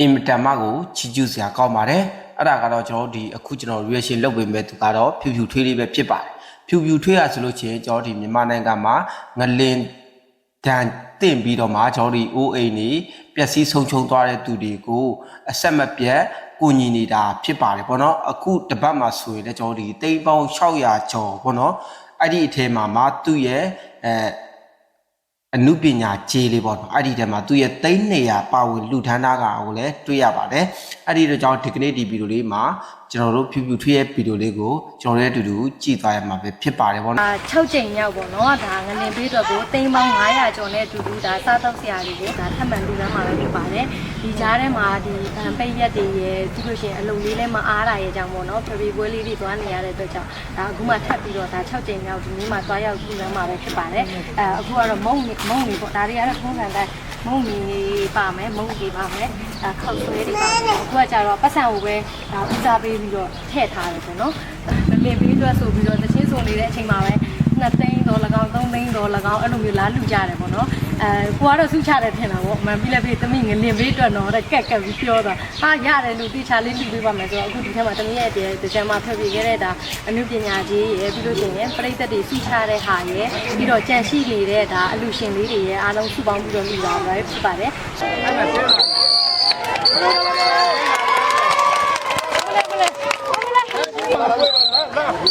အင်မတန်မှကိုချီးကျူးစရာကောင်းပါတယ်အဲ့ဒါကတော့ကျွန်တော်တို့ဒီအခုကျွန်တော် reaction လုပ်ပေးမဲ့သူကတော့ဖြူဖြူထွေးလေးပဲဖြစ်ပါတယ်ဖြူဖြူထွေးရဆိုလို့ချင်းကျွန်တော်ဒီမြန်မာနိုင်ငံမှာငလင်ဒဏ်တင့်ပြီးတော့မှကျွန်တော်ဒီအိုးအိမ်နေပျက်စီးဆုံးရှုံးသွားတဲ့သူတွေကိုအဆက်မပြတ်ကိုညီနေတာဖြစ်ပါတယ်ပေါ့နော်အခုတပတ်မှာဆိုရင်လည်းကျွန်တော်ဒီတိမ်ပေါင်း600ကျော်ပေါ့နော်အဲ့ဒီအထဲမှာမှသူ့ရဲ့အဲ အနုပညာခြေလေးပေါ့နော်အဲ့ဒီထဲမှာသူ့ရဲ့သိန်း200ပါဝင်လူထမ်းသားကကိုလည်းတွေ့ရပါတယ်အဲ့ဒီတော့ကျွန်တော်ဒီကနေ့ဒီဗီဒီယိုလေးမှာ ကျွန်တော်တို့ဖြူဖြူထွေးရဲ့ဗီဒီယိုလေးကိုကျွန်တော်တို့ရဲ့အတူတူကြည့်သွားရမှာပဲဖြစ်ပါတယ်ပေါ့နော်အာ6ချိန်မြောက်ပေါ့နော်ဒါငလင်ပေးတော့ကိုတိမ်ပေါင်း900ကျော်နဲ့အတူတူဒါစားတော့ဆရာတွေကိုဒါထပ်မံလူတန်းမှာပဲဖြစ်ပါတယ်ဒီကြားထဲမှာဒီဗန်ပိတ်ရက်တွေရယ်ပြီးလို့ရှိရင်အလုံလေးလည်းမအားတာရဲ့ကြောင့်ပေါ့နော်ဖေဖေပွဲလေးတွေသွားနေရတဲ့အတွက်ကြောင့်ဒါအခုမှထပ်ပြီးတော့ဒါ6ချိန်မြောက်ဒီနေ့မှသွားရောက်လူတန်းမှာပဲဖြစ်ပါတယ်အဲအခုကတော့မုံနေမုံနေပေါ့ဒါတွေကတော့ထုံးစံတိုင်း မုံနေပါမယ်မုံနေပါမယ်အဲခောက်ဆွဲတွေပါမယ်အခုကကြတော့ပတ်စံကိုပဲဒါဦးစားပေးပြီးတော့ထည့်ထားတယ်ပေါ့နော်ငလင်ပေးအတွက်ဆိုပြီးတော့တချင်းစုံနေတဲ့အချိန်မှာပဲ2သိန်းတော့၎င်း3သိန်းတော့၎င်းအဲ့လိုမျိုးလားလူကြတယ်ပေါ့နော် အဲကိုကတော့စုချတယ်ထင်တာပေါ့အမှန်ပြီးလည်းပြီးသမီးငလင်ပေးအတွက်တော့တဲ့ကက်ကက်ပြီးပြောတာဟာရတယ်လူတိချလေးလူပေးပါမယ်ဆိုတော့အခုဒီထက်မှာသမီးရဲ့တည်းတကြမ်းမှာဖျက်ပြခဲ့တဲ့ဒါအနုပညာကြီးရယ်ပြီးလို့ရှိရင်ပြိသက်တွေစုချတဲ့ဟာရယ်ပြီးတော့ကြံရှိနေတဲ့ဒါအလူရှင်လေးတွေရယ်အားလုံးစုပေါင်းပြီးတော့လူတာပဲဖြစ်ပါတယ်မ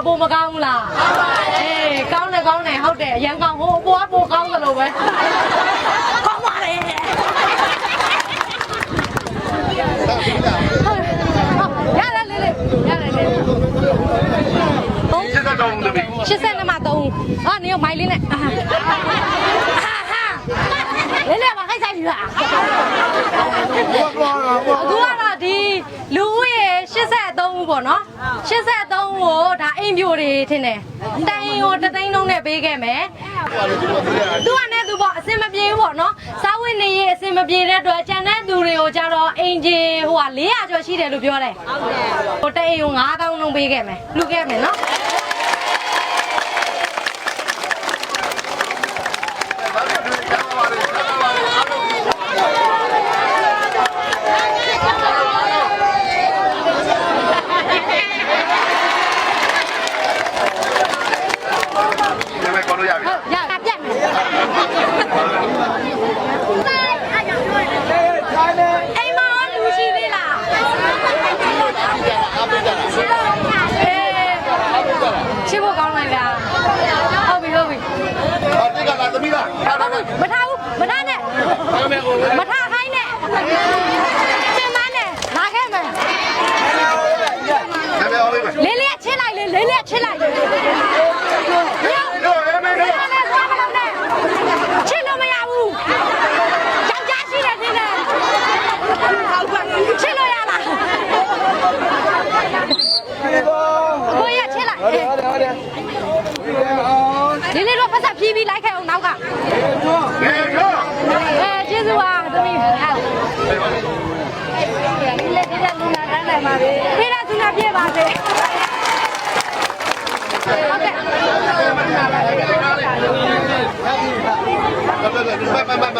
တော့ပုံမကောင်းဘူးလားအေးကောင်းတယ်ကောင်းတယ်ဟုတ်တယ်အရန်ကောင်းဟိုအပေါ်ကပိုကောင်းသလိုပဲကောင်းပါလေရတယ်လေလေရတယ်လေဟုတ်စစ်တော့တော်တယ်ပြီ80နဲ့မှ3ဟာနေရောမိုင်လေးနဲ့အာဟာဟာလေလေမခိုက်ဆိုင်ပြီလား ဘောဘောဘော အခုကတော့ဒီလူဦးရေ83ဦး ပေါ့နော်83ဦးကိုဒါအိမ်ပြိုတွေထင်တယ်တိုင်ကိုတသိန်းလုံးနဲ့ပေးခဲ့မယ်သူကနဲ့သူပေါ့အစင်မပြေဘူးပေါ့နော်စားဝတ်နေရေးအစင်မပြေတဲ့အတွက်ကျန်တဲ့သူတွေကိုကြတော့အိမ်ကြီးဟိုက400ကျော်ရှိတယ်လို့ပြောတယ်ဟုတ်တယ်ဟိုတအိမ်ကို9000လုံးပေးခဲ့မယ်လူခဲ့မယ်နော် ဒီမဲ့ကောလို့ရပြီ ဟုတ်ရပြတ်မယ်အိမ်မှာလူရှိသေးလားအေး သ မီးလားထားထားထားမထားဘူးမထားနဲ့မထားခိုင်းနဲ့ကျင်းမနဲ့လာခဲ့မယ်နာမည်အောင်လေးပဲလေးလေးချစ်လိုက်လေလေးလေးချစ်လိုက်လေတို့ရဲမေးတို့ချစ်လို့မရဘူးကြောက်ကြရှိတယ်တင်တယ်ချစ်လို့ရလားကိုရချစ်လိုက်လေးလေးတော့ ဖက်ဆက်ဖြီးပြီးလိုက်ခဲ့အောင်နောက်ကနေတော့အဲကျေးဇူးပါသမီးဟုတ်လက်ဒီကလူနာတန်းနိုင်ပါပြီဖေးရသူနာပြည့်ပါစေဟုတ်ကဲ့မမမမမ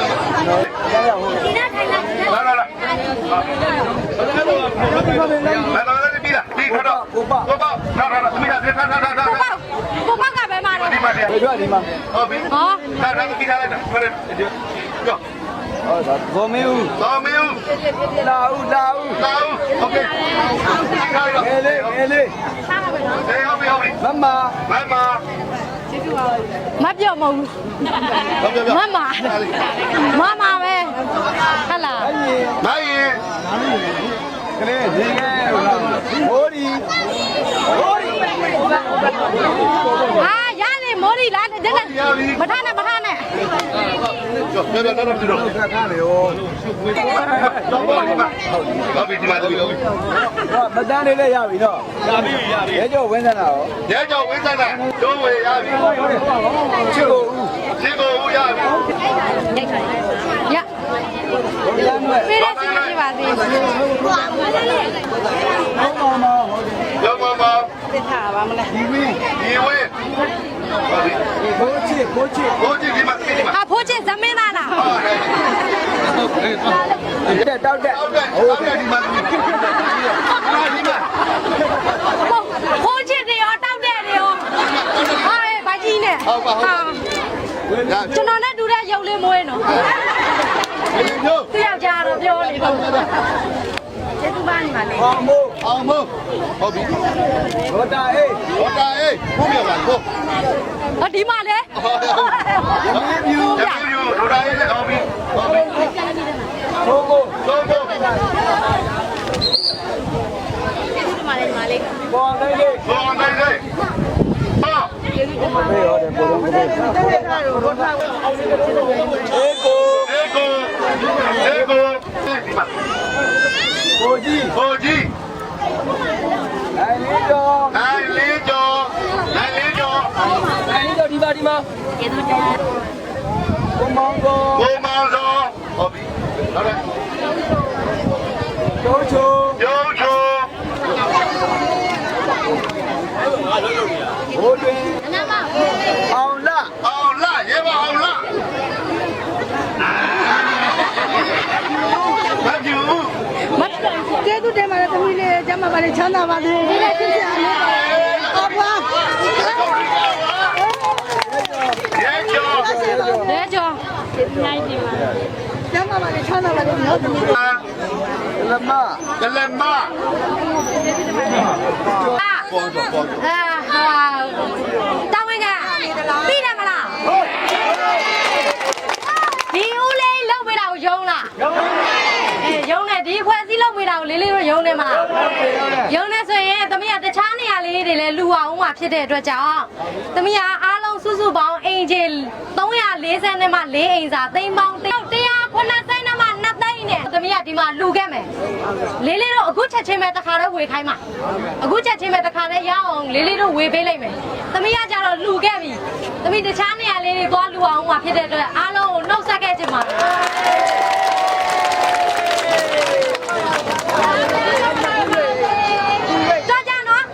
ဒီနာထိုင်လိုက်လာလာလာလာလာလာပြီလားဒီခတော့ကိုပေါ့ကိုပေါ့လာလာလာသမီးလားထားထားထားထားကိုပေါ့ကိုပေါ့က ပဲမှာတယ် ဒီမှာဒီ ဒီကဒီမှာ ဟုတ်ပြီ ဟော ထားထားပြီးထားလိုက်တာဖရဲကြော ဟောဒါဘောမင်းဦး တော်မင်း လာဦးလာဦး လာโอเคခိုင်းတော့ ငယ်လေးငယ်လေး ဆေးဟုတ်ပြီဟုတ်ပြီ မမ မမ မပြော့မဟုတ်ဘူး ဟုတ်ပြီ မမမမပဲဟတ်လား အဲ့ဒီ နိုင်ရင် ကလေးဒီကဲဟိုလာဟိုဒီဟိုဒီ ဟာ ရလေမော်ဒီလာတဲ့တဲ့မထားနဲ့မထားနဲ့ကြောပြောပြောတော့တော့တော့ခါခါလေဟိုတော့ပါဒီမှာဟုတ်ပြီဒီမှာဒီလိုဟောမတန်းလေးလည်းရပြီနော်ရပြီရပြီရဲကျော်ဝင်းစနာရောရဲကြောင့်ဝင်းဆိုင်တာဒုံးဝေရပြီချစ်ကိုဦးရှင်းကိုရပြီရဘုရားမဲ့ဖေးရစီပြပါစေဘုံမောင်မောင်ဟိုဒီရောမမသိထားပါမလားဒီဝင်းဒီဝင်း ဟုတ်ပြီဘိုးချစ်ဘိုးချစ်ဘိုးကြီးဒီမှာဒီမှာဟာဖိုးချင်းသမင်းသားလားတက်တောက်တက်ဟုတ်တယ်ဟုတ်တယ်ဒီမှာဒီမှာဒီမှာဖိုးချင်းတွေရောတောက်တဲ့တွေရောဟာဘာကြီးနဲ့ဟုတ်ပါဟုတ်ရကျွန်တော်နဲ့တူတဲ့ရုပ်လေးမွေးနော်ပြီညို့သူယောက်ျားတော့ပြောနေတော့ကျေးဇူးပါညီမလေးအောင်မို့ အောင်မို့ဟုတ်ပြီဘောတာအေးဟောတာအေးဘုရားပါကိုဟောဒီမှာလေရမင်းပြူရပြီယူဒိုတာအေးဟုတ်ပြီဟုတ်ပြီဘိုးကိုသုံးဖို့ဘောလေးလေးဘောင်းနိုင်လေဟာဘေးရောတယ်ဘုံဘုံအေကိုအေကိုအေကိုဒီမှာဘိုကြီးဘိုကြီး နိုင်လေးကျော်နိုင်လေးကျော်နိုင်လေးကျော်နိုင်လေးကျော်ဒီပါဒီမှာဘုံမောင်ကိုဘုံမောင်စောဟုတ်ပြီဟုတ်တယ်ချိုးချိုးရုံချိုဘိုးတွင်အောင်လာအောင်လာရေပါအောင်လာမပြူ မကျေးဇူးတင်ပါတယ်သမီးလေးကျမ်း ပါပါလေချမ်းသာပါစေဒီနေ့ဖြစ်ပြလေးအဘွားရေကျော်လဲကြောနိုင်တင်ပါကျမ်းပါပါလေချမ်းသာပါစေနော်သမီးလမကလမအာပေါ်တော့ပေါ်အာဟာတောင်းဝင်ကသိတယ်မလားဒီဦးလေးလောက်ပေးတာကိုယုံလားအဲယုံ တယ်ဒီခွဲစည်းလောက်ပေးတာကိုလေးလေးတို့ယုံတယ်မလားယုံတယ်ဆိုရင်သမီးကတခြားနေရာလေးတွေလည်းလူအောင်မှဖြစ်တဲ့အတွက်ကြောင့်သမီးကအားလုံးစုစုပေါင်းအင်ဂျီ340နဲ့မှ4အိမ်စာသိန်းပေါင်း190နဲ့မှ2သိန်းနဲ့သမီးကဒီမှာလူခဲ့မယ်လေးလေးတို့အခုချက်ချင်းပဲတစ်ခါတော့ဝေခိုင်းမှာအခုချက်ချင်းပဲတစ်ခါလည်းရအောင်လေးလေးတို့ဝေပေးလိုက်မယ်သမီးကကြတော့လူခဲ့ပြီသမီးတခြားနေရာလေးတွေသွားလူအောင်မှဖြစ်တဲ့အတွက်အားလုံးကိုနှုတ်ဆက်ခဲ့ချင်ပါတယ် တော့ကြနော်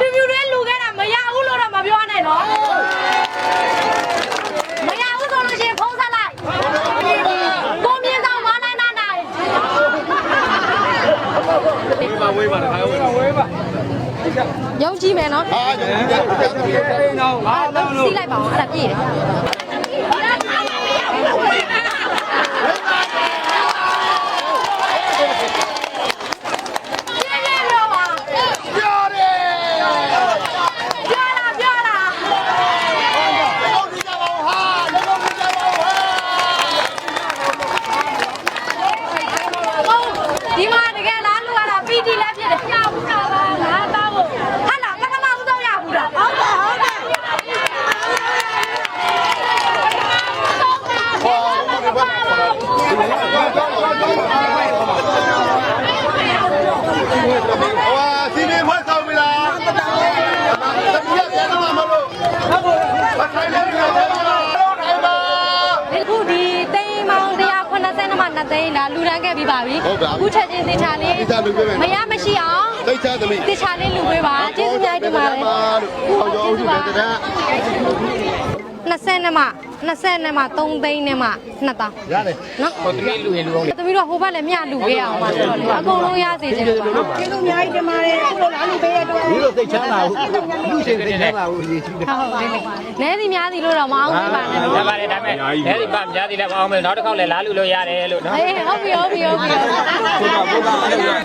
ပြပြလေးလူခဲ့တာမရဘူးလို့တော့မပြောနဲ့နော်မရဘူးဆိုလို့ရှိရင်ဖုံးဆက်လိုက်ကိုမြင့်ဆောင်မနိုင်နိုင်နိုင် ဝေးပါဝေးပါတခါဝေးပါဝေးပါရုံကြည့်မယ်နော်ဟာကြည့်ကြည့်ကြည့်ကြည့်အိမ်အောင်အားလုံးလို့စီးလိုက်ပါအောင်အဲ့ဒါပြည့်တယ်ပြည့်တယ်တော့ပါ ပြောတယ် ပြောလာပြောလာ လုံးဒီကြပါဦးဟာလုံးလုံး ပြီဟုတ်ပါပြီအခုချက်ချင်းသေချာလေးသေချာလုပ်ပေးမယ်နော်မရမရှိအောင်သိချသမီးသေချာလေးလူပေးပါကျေးဇူးများတင်ပါတယ်လို့ဟောကြောဦးစုပဲတည်း 20နဲ့မှ20နဲ့မှ3သိန်းနဲ့မှ2တောင်းရတယ်နော်ဟိုတမီးလူရင်လူအောင်တမီးတို့ဟိုဘက်လည်းမျှလူခဲ့အောင်ပါဆိုတော့လေအကုန်လုံးရစေချင်တယ်ပါနော်ကျေးဇူးအများကြီးတင်ပါတယ်အခုလိုလားလူပေးရတော့ဒီလိုသိချမ်းလာဘူးလူရှင်သိချမ်းလာဘူးအရေးကြီးတယ်ဟုတ်ပါဘူးနဲစီများစီလို့တော့မအောင်သေးပါနဲ့ရနော်ပါတယ်ဒါပေမဲ့အဲဒီပါများသေးလည်းမအောင်မယ်နောက်တစ်ခေါက်လည်းလာလူလို့ရတယ်လို့နော်အေးဟုတ်ပြီဟုတ်ပြီဟုတ်ပြီ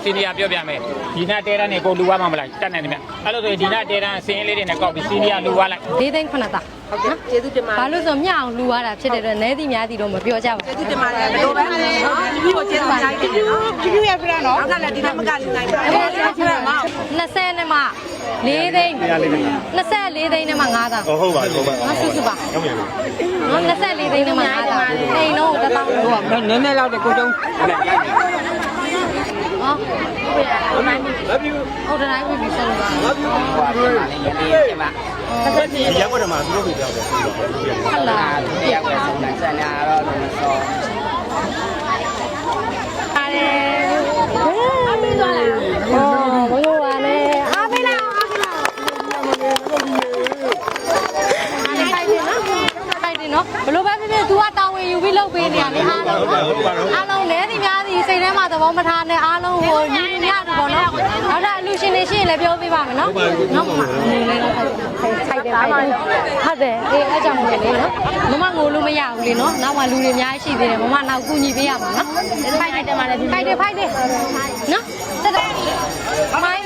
စီနီယာပြောပြမယ်ဒီနာတဲတန်းနေကိုလူဝါမှမလားတက်နေတယ်မြအဲ့လိုဆိုရင်ဒီနာတဲတန်းစင်းလေးတွေနဲ့ကောက်ပြီးစီနီယာလူဝါလိုက်၄သိန်း9တောင်း ဟုတ်ကဲ့ကျေးဇူးတင်ပါတယ်ဘာလို့ဆိုမျှအောင်လှူရတာဖြစ်တဲ့အတွက်နဲစီများစီတော့မပြောကြပါဘူးကျေးဇူးတင်ပါတယ်ဒီလိုပဲဒီကိုကျေးဇူးများကြီးတင်နော်ပြပြရပြနော်နောက်ကလည်းဒီကမကလူနိုင်ပါဘူးကျေးဇူးပါမောင်20နဲ့မှ4သိန်း24သိန်းနဲ့မှ9တောင်းဟုတ်ပါဟုတ်ပါငါစုစုပါဟုတ်ပြီနော်24သိန်းနဲ့မှ9တောင်းအိမ်လုံးတစ်တောင်းလို့နည်းနည်းလောက်တကူတုံးဟောဟုတ်တယ်တိုင်းပြီဆက်လို့ပါရပါတော့ မှာသူတို့ပြပြောတယ်ဟုတ်လားပြက်ွယ်ဆုံးတယ်ဆက်လာတော့လို့ဆိုပါတယ်အားပေးသွားလားဟောမလို့ပါနဲ့အားပေးလားအားပေးလားဖိုက်တယ်နော်ဖိုက်တယ်နော်ဘလို့ပဲဖြစ်ဖြစ် तू ကတာဝန်ယူပြီးလုပ်ပေးနေရလေအားလုံးအားလုံးလဲဒီများ စီစိတ်ထဲမှာသဘောမထားနဲ့အားလုံးဟိုညီညီများတူပေါ့နော်နောက်တာအလူရှင်နေရှိရင်လည်းပြောပေးပါမယ်နော်နော်မမနေလဲတော့ဖိုက်တယ်ဖိုက်တယ်ဟုတ်တယ်အေးအဲ့ကြောင့်မလို့လေနော်မမငိုလို့မရဘူးလေနော်နောက်မှလူတွေအများကြီးရှိသေးတယ်မမနောက်ကူညီပေးရမှာနော်ဖိုက်တယ်မှာလည်းဖိုက်တယ်ဖိုက်တယ်နော်တက်တယ်မိုင်း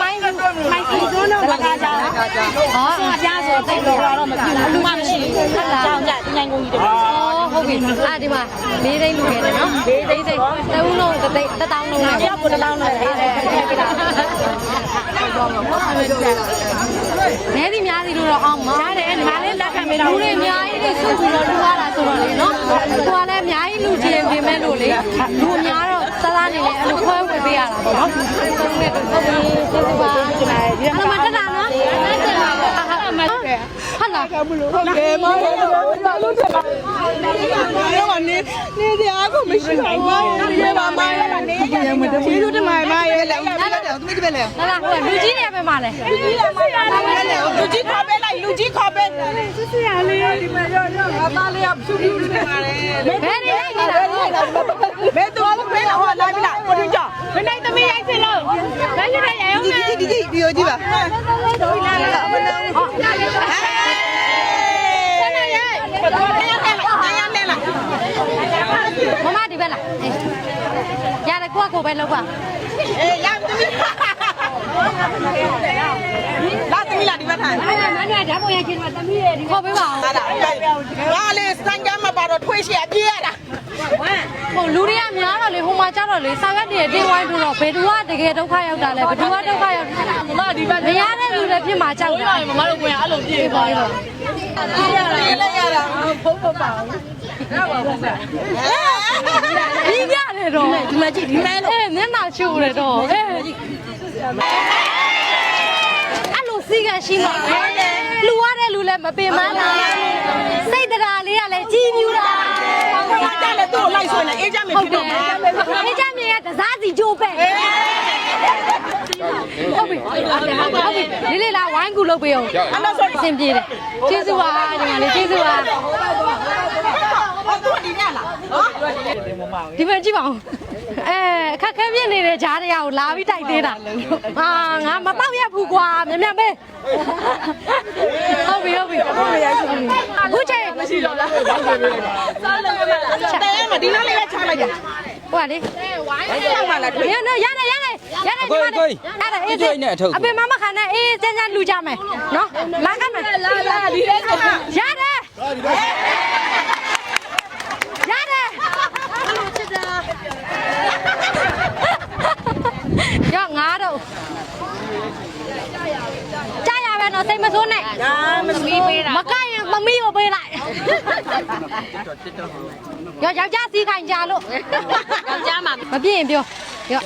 မိုင်းမိုင်းဒီကတော့ဘာကကြောင်ဟောအပြားဆိုတိတ်တော့တော့မပြဘူးလူမရှိဘူးဟုတ်လား ကြောင်ကြညင်ကုန်ကြီးတယ်အော်ဟုတ်ပြီအာဒီမှာ၄သိန်းလူခဲ့တယ်နော်၄သိန်းသိန်းတဦးလုံးတစ်သိန်းတစ်တောင်းလုံးနဲ့ပြောကိုတစ်တောင်းနဲ့အေးတယ်ပြတာနဲဒီများစီလို့တော့အောင်မရတယ်ဒီမှာလေးလက်ခံပေးတော့လူတွေအများကြီးတွေစုပြီးတော့လူရတာဆိုတော့လေနော်ကိုကလည်းအများကြီးလူချင်းပြင်မဲ့လို့လေလူအများတော့သလားနေလေအဲ့လိုခွဲဝေပေးရတာပေါ့နော်သုံးနဲ့တော့ဟုတ်ပြီကျေးဇူးပါဒီမှာတက်တာနော်ဟု တ်လားဟုတ်ကဲ့မဟုတ်ဘူးဘာလို့တက်ပါတော့နေနေတရားကိုမရှိပါဘူးရေပါမနေရမတဘူးကျေးဇူးတင်ပါတယ်မရေလည်းဦးကြီးလည်းသူမိပဲလေလာလာဟိုလူကြီးနေပဲမှာလဲလူကြီးလည်းမရဘူးလေလူကြီးခေါ်ပေးလိုက်လူကြီးခေါ်ပေးစစ်စရာလေးဒီမှာရောရောငါသားလေးကဖြူဖြူနေပါလေဘယ်နေလဲနေတာဘယ်တော်လို့ဖေးဟောလာပြီလားကိုတင်ကြမနိုင်သမီးရိုက်စင်လို့ဘယ်ရရအောင်လဲဒီဒီဒီဒီပါတော်လာလာမနာဟောလာလေဟဲ့ဆက်နေရိုက်တော်ရရလဲရရလဲလား မမဒီဘက်လာအေးရတယ် ကိုကကိုပဲလောက်ပါအေးရသမီးလာသမီးလာဒီဘက်ထိုင်မမနဲ့ဓာတ်ပုံရိုက်ချင်တော့သမီးရဲ့ဒီခေါ်ပေးပါအောင်ဟာလားငါလေးစံကြမ်းမပါတော့ထွေးရှိအပြေးရတာ ဟိုလူတွေကများတော့လေဟိုမှာ ကြတော့လေစာရွက်တွေတင်းဝိုင်းထိုးတော့ဘယ်သူကတကယ်ဒုက္ခရောက်တာလဲဘယ်သူကဒုက္ခရောက်မမဒီဘက်မရတဲ့လူတွေဖြစ်မှာကြောက်တာမမတို့ကအဲ့လိုပြေးပါရောပြေးရလိုက်ရတာဖုံးဖပါဘူးဒီရတယ်တော့ဒီမှာကြည့်ဒီမဲလေမျက်နှာချိုးတယ်တော့အေးအဲ့လိုစီကရှိမှာ လူရတဲ့လူလည်းမပင်မလားစိတ်တရားလေးကလည်းကြီးမြူတာငါကြလည်းသူ့ကိုလိုက်ဆွဲနေအေးကြမယ်ဟုတ်ဖြစ်တယ်တော့အေးချမ်းမြေကတစားစီကြိုးပဲ့ဟုတ်ပြီဟုတ်ပြီလေးလေးလာဝိုင်းကူလုပ်ပေးအောင်အဲ့တော့ဆိုအဆင်ပြေတယ်ကျေးဇူးပါညီမလေးကျေးဇူးပါဟောသူဒီညလားနော်ဒီမှာကြည့်ပါဦး အဲအခက်ခဲပြစ်နေတဲ့ဂျားတရားကိုလာပြီးတိုက်သေးတာဟာငါမတော့ရဘူးကွာမြန်မြန်ပဲဟုတ်ပြီဟုတ်ပြီအခုချိန်မရှိတော့လားတဲမဒီနားလေးပဲချလိုက်တာဟိုကလေဝိုင်းရောက်မှလားတွေ့ရနေရနေရနေရနေဒီမှာအဲ့ဒါအေးစိအပင်မမခံနဲ့အေးစမ်းစမ်းလူကြမယ်နော်လာကမယ်လာလာဒီလေးရတယ်ရတယ်ချစ်တာ ရောငါတော့ကြားရပဲနော်စိတ်မဆိုးနဲ့ဒါမမီးပေးတာမကရင်မမီးကိုပေးလိုက်ရောယောက်ျားစီးခိုင်ကြလို့ယောက်ျားမှာမပြည့်ရင်ပြောရော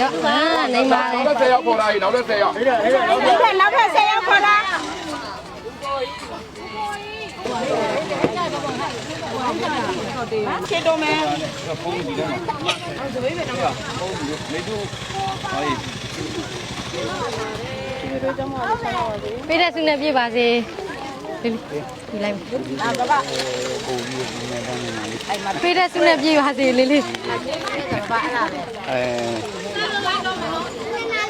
ရောအာနေပါလေနောက်10ရောက်ပေါ်လာပြီနောက်10ရောက်ဒီကနောက်ထပ်ဆက်ရောက်ခေါ်လာ ချေတော်မယ်ပေးတဲ့ဆုနဲ့ပြည့်ပါစေလေးလေးဒီလိုက်မယ်ပေးတဲ့ဆုနဲ့ပြည့်ပါစေလေးလေး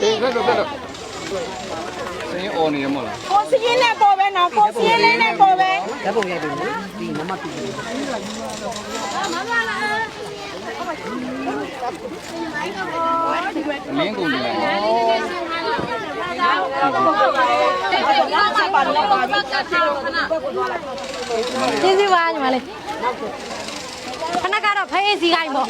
အေးဘယ်လိုဘယ်လိုစင်းအော်နေရမလား ကိုစီရင်နဲ့ပေါ်ပဲနော်ကိုစီရင်လေးနဲ့ပေါ်ပဲအလင်းကုန်နေလားကျေးဇူးပါညီမလေးခဏကတော့ဖေးစီကိုင်းပေါ့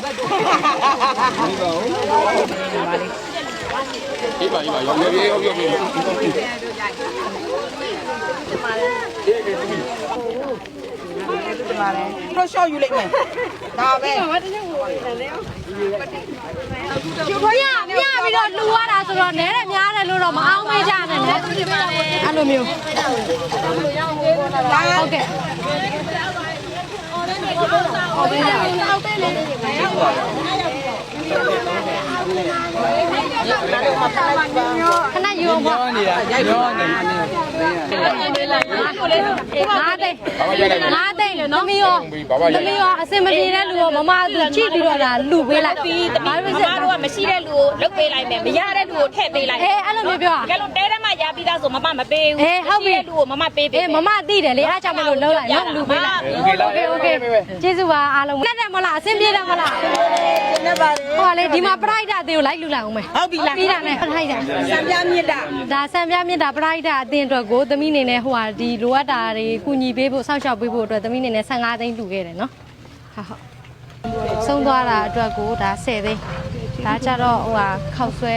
အေးပါအေးပါရောရောရောရောရော တော့ရှော့ယူလိုက်မယ်ဒါပဲကျူခွင့်ရမြပြီးတော့လူရတာဆိုတော့နဲတယ်များတယ်လို့တော့မအောင်မေးကြနဲ့နဲ့အဲ့လိုမျိုးဟုတ်ကဲ့ ခဏယူအောင်ပေါ့နေတာရောနေနေငါးသိန်းငါးသိန်း သမီးရောသမီးရောအစင်မပြေတဲ့လူရောမမသူကြည့်ပြီးတော့ဒါလူပေးလိုက်ပြီးတမီး မမတို့ကမရှိတဲ့လူကိုလုတ်ပေးလိုက်မယ်မရတဲ့လူကိုထည့်ပေးလိုက် အေးအဲ့လိုမျိုးပြော ကဲလို့တဲထဲမှာရပြီးသားဆိုမမမပေးဘူး အေးဟုတ်ပြီ ရှိတဲ့လူကိုမမပေးပေး အေးမမသိတယ်လေအားကြောင့်မလို့လုံးလိုက်နော်လူပေးလိုက် โอเคလား โอเคโอเคကျေးဇူးပါအားလုံးလက်တယ်မလားအဆင်ပြေတယ်မလား နေပါလေ ဟိုကလေဒီမှာပရိုက်တာအသေးကိုလိုက်လူလိုက်အောင်မယ် ဟုတ်ပြီလား ပြီးတာနဲ့ပရိုက်တာ စံပြမြစ်တာ ဒါဆံပြမြင့်တာပရိုက်တာအတင်းအတွက်ကိုသမီးအနေနဲ့ဟိုဟာဒီလိုအပ်တာတွေကုညီပေးဖို့စောင့်ရှောက်ပေးဖို့အတွက်သမီး ေအနေနဲ့15သိန်းလှူခဲ့တယ်နော်ဟုတ်ဟုတ်ဆုံးသွားတာအတွက်ကိုဒါ10သိန်းဒါကြတော့ဟိုဟာခောက်ဆွဲ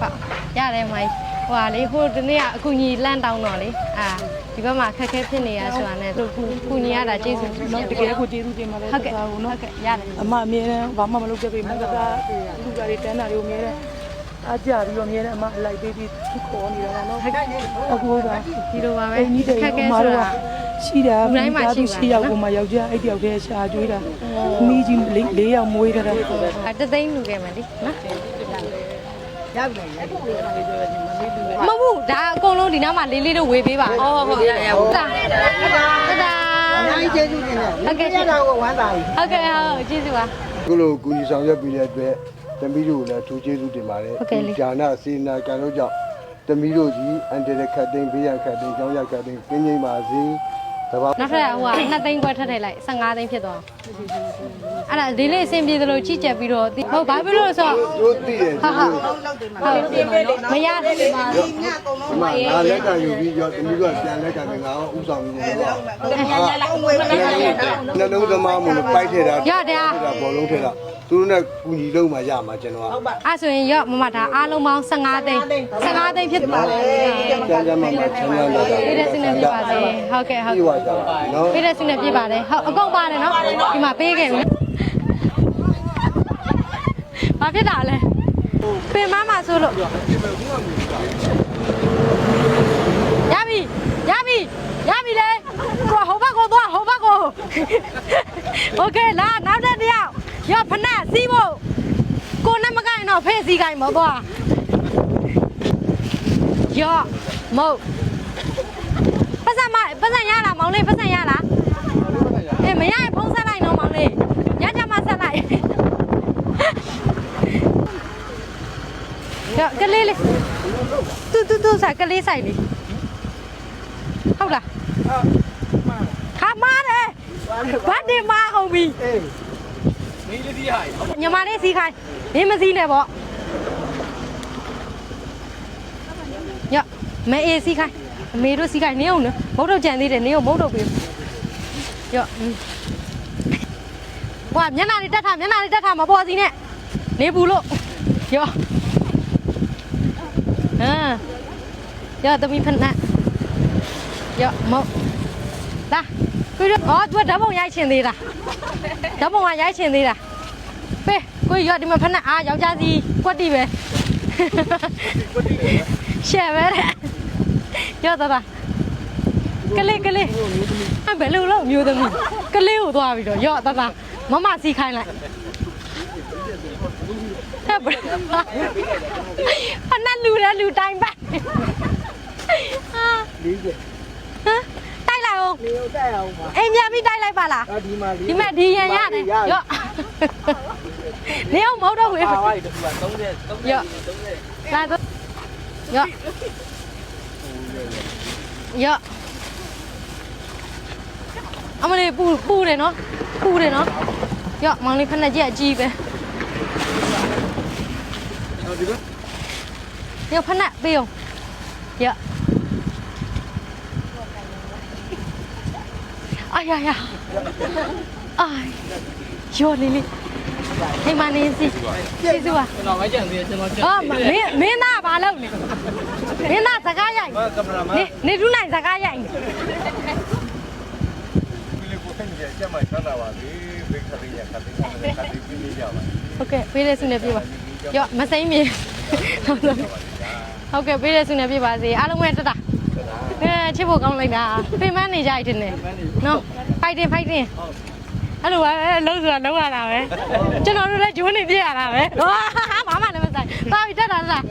ပေါ့ရတယ်မိုင်းဟိုဟာလေဟိုဒီနေ့ကအကူညီလန့်တောင်းတော့လေအာဒီဘက်မှာခက်ခဲဖြစ်နေရဆိုတာနဲ့သူကူညီရတာကျေးဇူးနော်တကယ်ကိုကျေးဇူးတင်ပါတယ်ဟုတ်ကဲ့ဟုတ်ကဲ့ရတယ်အမအမြဲတမ်းဘာမှမလုပ်ခဲ့ပေမဲ့ကကလူကြတွေတန်းတာတွေကိုအမြဲတမ်းအားကြပြီးတော့အမြဲတမ်းအမအလိုက်ပေးပြီးသူခေါ်နေတာနော်အခုကဒီလိုပါပဲအိမ်ကြီးတွေခက်ခဲအမဆိုတို့ကတာ ရှိတာလူတိုင်းမှာရှိပါရှိယောက်ကိုမှယောက်ျားအဲ့တယောက်တည်းရှာကျွေးတာမိကြီး၄ယောက်မွေးထားတာအတသိန်းလူခဲ့မယ်လေနော်မဟုတ်ဘူးဒါအကုန်လုံးဒီနားမှာလေးလေးတော့ဝေပေးပါဟုတ်ဟုတ်ရရဟုတ်တာတဒါနိုင်ကျေးဇူးတင်တယ်ဟုတ်ကဲ့ရတာကိုဝမ်းသာပြီဟုတ်ကဲ့ဟုတ်ကျေးဇူးပါ ခုလိုကူညီဆောင်ရွက်ပြီးတဲ့အတွက်သမီးတို့ကိုလည်းထူးကျေးဇူးတင်ပါတယ်ဟုတ်ကဲ့လေဒီဒါနစေနာကံတို့ကြောင့်သမီးတို့ကြီးအန်တရခတ်သိမ်းဘေးရန်ခတ်သိမ်းကြောင်းရခတ်သိမ်းကင်းငိမ့်ပါစေတဘာ နောက်ထပ်ဟိုက2သိန်းခွဲထပ်ထည့်လိုက်15သိန်းဖြစ်သွားအဲ့ဒါဒီလေးအဆင်ပြေသလိုကြည့်ကြပြီးတော့ဟုတ်ဘာဖြစ်လို့လဲဆိုတော့တို့သိတယ်ဟုတ်ဟုတ်ဟုတ်မရဒီမှာငါလက်ကယူပြီးရောသမီးတို့ကပြန်လက်ကပြီးငါဥဆောင်ပြီးနေတော့နှလုံးသမားမလို့ပိုက်ထည့်တာရတဲ့တာဘောလုံးထည့်တာသူတို့နဲ့ကူညီလို့မှရမှာကျွန်တော်က အဲ့ဆိုရင်ရော့မမဒါအားလုံးပေါင်း15သိန်း15သိန်းဖြစ်သွားတယ် ကြမ်းကြမ်းမှမှချမ်းသာလာတာ ပြည့်တဲ့စနေပြပါစေဟုတ်ကဲ့ဟုတ် ပြ ကဲ့ ပါကြပါနော် ပြည့်တဲ့စနေပြပါတယ်ဟုတ်အကုန်ပါတယ်နော်ဒီမှာပေးခဲ့ပြီဘာဖြစ်တာလဲပင်မမဆိုလို့ရပြီရပြီရပြီလေကိုဟိုဘက်ကိုသွားဟိုဘက်ကိုโอเคလာနောက်တဲ့တယောက် ရောဖနက်စီးဖို့ကိုနဲ့မကိုင်တော့ဖဲ့စီးကိုင်မသွားရောမဟုတ်ပတ်စံမပတ်စံရလားမောင်လေးပတ်စံရလားအေးမရရင်ဖုံးဆက်လိုက်နော်မောင်လေးညချမဆက်လိုက်ရောကလေးလေးတူတူတူစားကလေးဆိုင်လေးဟုတ်လားခါမားတယ်ဘာဒီမားအောင်ပြီ နေလေးစီးဟိုင်ညီမလေးစီးခိုင်းမင်းမစီးနဲ့ပေါ့ညမဲအေးစီးခိုင်းအမေတို့စီးခိုင်းနေအောင်နော်မုတ်တော့ကြံသေးတယ်နေအောင်မုတ်တော့ပေးရော့ဟွာမျက်နှာလေးတက်ထားမျက်နှာလေးတက်ထားမပေါ်စီနဲ့နေဘူးလို့ရော့ဟမ်ရော့တမီဖက်နက်ရော့မုတ်လာ ကိုရအော်သူကဓာတ်ပုံရိုက်ချင်သေးတာဓာတ်ပုံကရိုက်ချင်သေးတာပေးကိုရွတ်ဒီမှာဖက်နဲ့အားယောက်ျားစီကွက်တိပဲရှယ်ပဲတဲ့ရောတော့တာကလေးကလေးအဲ့ဘယ်လိုလုပ်အမျိုးသမီးကလေးကိုသွားပြီးတော့ရော့တသားမမစီခိုင်းလိုက်ဟဲ့ဘယ်ဖနလူရလူတိုင်းပါဟာ40ဟမ်တိုက်လိုက် အောင်နေတော့တက်အောင်ပါအိမ်မြန်ပြီးတိုက်လိုက်ပါလားအဒီမှာဒီမဲ့ဒီရန်ရတယ်ရော့နေအောင်မဟုတ်တော့ဘူးပါဝိုင်းတူက30ရော့လာတော့ရော့ရော့အမလေးပူပူတယ်နော်ပူတယ်နော်ရော့မောင်လေးဖက်နှက်ကြီးအကြီးပဲရော့ဖက်နှက်ပေးအောင်ရော့ အာရရအာရော့လေးလေးဟိမနေစီစီစုပါကျွန်တော်မကြံသေးကျွန်တော်ကြံအော်မင်းမင်းသားဘာလုပ်လဲမင်းသားစကားရိုက်ကင်မရာမန်နေနေထူးနိုင်စကားရိုက်နေဒီလေးကိုခင်းကြချက်မှချမ်းသာပါစေဘိတ်ခရီးရခတ်တဲ့ခတ်တဲ့ပြီးနေကြပါဟုတ်ကဲ့ပေးတဲ့ဆုနဲ့ပြပါရော့မစိမ့်မြေဟုတ်ကဲ့ပေးတဲ့ဆုနဲ့ပြပါစေအားလုံးပဲတတာအဲ ချစ်ဖို့ကောင်းလိုက်တာပင်မနေကြိုက်တယ်နဲ့နော်ဖိုက်တင်ဖိုက်တင်အဲ့လိုပဲလုံးဆိုတာလုံးရတာပဲကျွန်တော်တို့လည်းဂျိုးနေပြရတာပဲဟာဘာမှလည်းမဆိုင်ပါပြီတက်တာလား